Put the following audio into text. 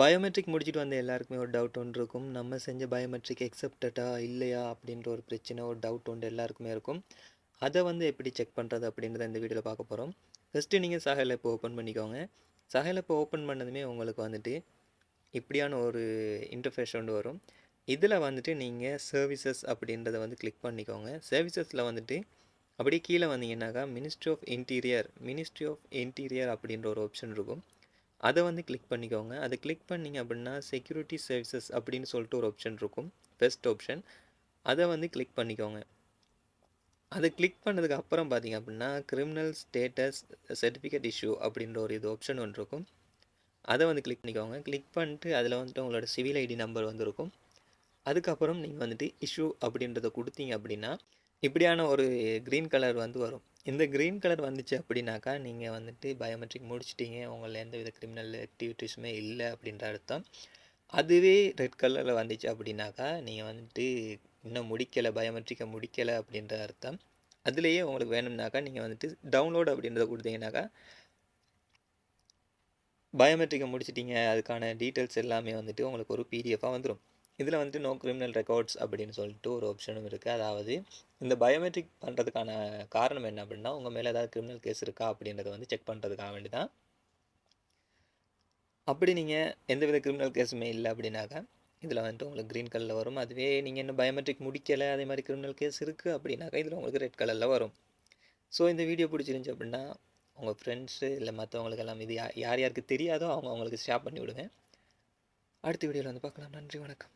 Biometric முடிச்சுட்டு வந்த எல்லாருக்குமே ஒரு டவுட் ஒன்று இருக்கும். நம்ம செஞ்ச பயோமெட்ரிக் எக்ஸப்டடா இல்லையா அப்படின்ற ஒரு பிரச்சனை ஒரு டவுட் ஒன்று எல்லாருக்குமே இருக்கும். அதை வந்து எப்படி செக் பண்ணுறது அப்படின்றத இந்த வீடியோவில் பார்க்க போகிறோம் ஃபஸ்ட்டு நீங்கள் சஹல் இப்போ ஓப்பன் பண்ணிக்கோங்க. சஹல் இப்போ ஓப்பன் பண்ணதுமே உங்களுக்கு வந்துட்டு இப்படியான ஒரு இன்டர்ஃபேஸ் ஒன்று வரும். இதில் வந்துட்டு நீங்கள் சர்வீசஸ் அப்படின்றத வந்து கிளிக் பண்ணிக்கோங்க. சர்வீசஸில் வந்துட்டு அப்படியே கீழே வந்தீங்கன்னாக்கா ministry of interior ministry of interior அப்படின்ற ஒரு ஆப்ஷன் இருக்கும். அதை வந்து கிளிக் பண்ணிக்கோங்க. அதை கிளிக் பண்ணிங்க அப்படின்னா செக்யூரிட்டி சர்வீசஸ் அப்படின்னு சொல்லிட்டு ஒரு ஆப்ஷன் இருக்கும். பெஸ்ட் ஆப்ஷன் அதை வந்து கிளிக் பண்ணிக்கோங்க. அதை கிளிக் பண்ணதுக்கு அப்புறம் பார்த்தீங்க அப்படின்னா கிரிமினல் ஸ்டேட்டஸ் சர்டிஃபிகேட் இஷ்யூ அப்படின்ற ஒரு இது ஆப்ஷன் ஒன்று இருக்கும். அதை வந்து கிளிக் பண்ணிக்கோங்க. கிளிக் பண்ணிட்டு அதில் வந்துட்டு உங்களோட சிவில் ஐடி நம்பர் வந்துருக்கும். அதுக்கப்புறம் நீங்கள் வந்துட்டு இஷ்யூ அப்படின்றத கொடுத்தீங்க அப்படின்னா இப்படியான ஒரு க்ரீன் கலர் வந்து வரும். இந்த க்ரீன் கலர் வந்துச்சு அப்படின்னாக்கா நீங்கள் வந்துட்டு பயோமெட்ரிக் முடிச்சிட்டீங்க. உங்களில் எந்த வித கிரிமினல் ஆக்டிவிட்டீஸுமே இல்லை அப்படின்ற அர்த்தம். அதுவே ரெட் கலரில் வந்துச்சு அப்படின்னாக்கா நீங்கள் வந்துட்டு இன்னும் முடிக்கலை பயோமெட்ரிக்கை முடிக்கலை அப்படின்ற அர்த்தம். அதுலேயே உங்களுக்கு வேணும்னாக்கா நீங்கள் வந்துட்டு டவுன்லோட் அப்படின்றத கொடுத்தீங்கன்னாக்கா பயோமெட்ரிக்கை முடிச்சிட்டிங்க. அதுக்கான டீட்டெயில்ஸ் எல்லாமே வந்துட்டு உங்களுக்கு ஒரு பிடிஎஃபாக வந்துடும் இதில் வந்துட்டு நோ கிரிமினல் ரெக்கார்ட்ஸ் அப்படின்னு சொல்லிட்டு ஒரு ஆப்ஷனும் இருக்குது அதாவது இந்த பயோமெட்ரிக் பண்ணுறதுக்கான காரணம் என்ன அப்படின்னா உங்கள் மேலே ஏதாவது கிரிமினல் கேஸ் இருக்கா அப்படின்றத வந்து செக் பண்ணுறதுக்காக வேண்டி தான் அப்படி நீங்கள் எந்தவித கிரிமினல் கேஸுமே இல்லை அப்படின்னாக்கா இதில் வந்துட்டு உங்களுக்கு க்ரீன் கலரில் வரும். அதுவே நீங்கள் இன்னும் பயோமெட்ரிக் முடிக்கலை அதே மாதிரி கிரிமினல் கேஸ் இருக்குது அப்படின்னாக்கா இதில் உங்களுக்கு ரெட் கலரில் வரும். ஸோ இந்த வீடியோ பிடிச்சிருந்துச்சி அப்படின்னா உங்கள் ஃப்ரெண்ட்ஸு இல்லை மற்றவங்களுக்கெல்லாம் இது யா- யார் யாருக்கு தெரியாதோ அவங்க அவங்களுக்கு ஷேர் பண்ணி விடுவேன் அடுத்த வீடியோவில் வந்து பார்க்கலாம். நன்றி வணக்கம்.